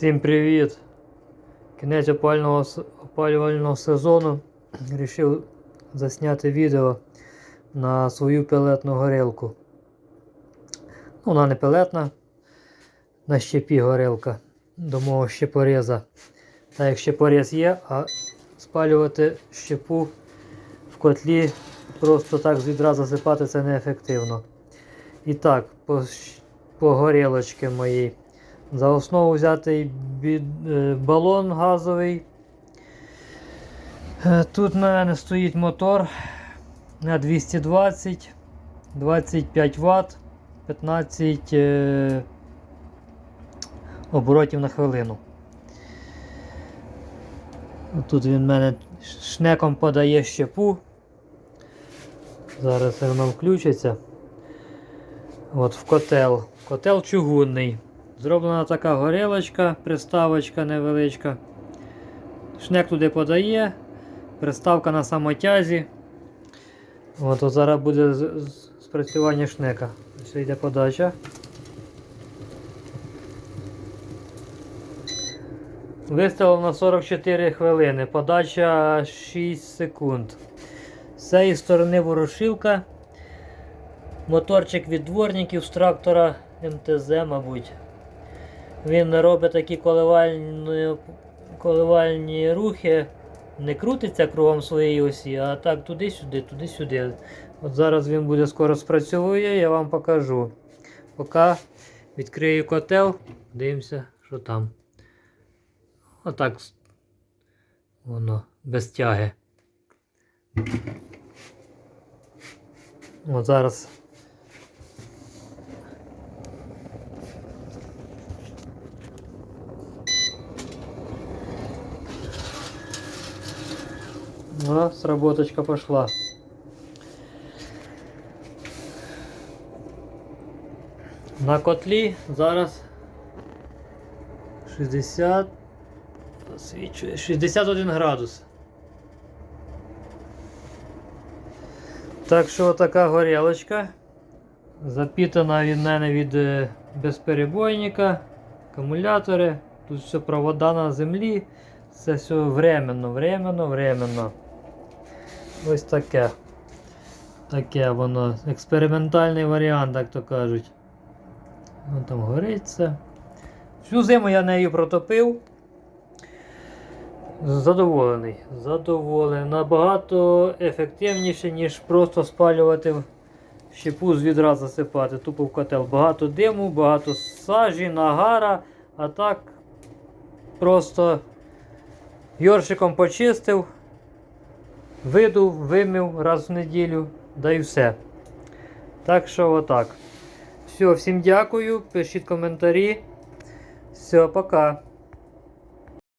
Всім привіт! Кінець опального, опалювального сезону. Рішив засняти відео на свою пелетну горілку. Ну, вона не пелетна, на щепі горілка до мого щепореза. Та як щепорез є, а спалювати щепу в котлі просто так з відра засипати це неефективно. І так, по, по горілочці моїй. За основу взятий е, балон газовий. Е, Тут в мене стоїть мотор на 220, 25 Вт, 15 е, оборотів на хвилину. Тут він в мене шнеком подає щепу. Зараз воно включиться. От в котел. Котел чугунний. Зроблена така горілочка, приставочка невеличка. Шнек туди подає, приставка на самотязі. От, от зараз буде спрацювання шнека. Ось йде подача. Виставив на 44 хвилини. Подача 6 секунд. З цієї сторони ворошилка. Моторчик від дворників з трактора МТЗ, мабуть. Він робить такі коливальні, коливальні рухи, не крутиться кругом своєї осі, а так туди-сюди, туди-сюди. От зараз він буде скоро спрацьовує, я вам покажу. Поки відкрию котел, дивимося, що там. Отак воно без тяги. От зараз А, сработочка пошла. На котлі зараз 60 освічує 61 градус. Так що така горілочка. Запітана від мене від е, безперебойника, акумулятори. Тут все провода на землі. Це все временно, временно, временно. Ось таке. Таке воно. Експериментальний варіант, як то кажуть. Воно там горить це. Всю зиму я нею протопив. Задоволений. Задоволений. Набагато ефективніше, ніж просто спалювати щепу з відра засипати. Тупо в котел. Багато диму, багато сажі, нагара, а так просто Йоршиком почистив, видув, вимив раз в неділю, да і все. Так що отак. Все, всім дякую, пишіть коментарі. Все, пока.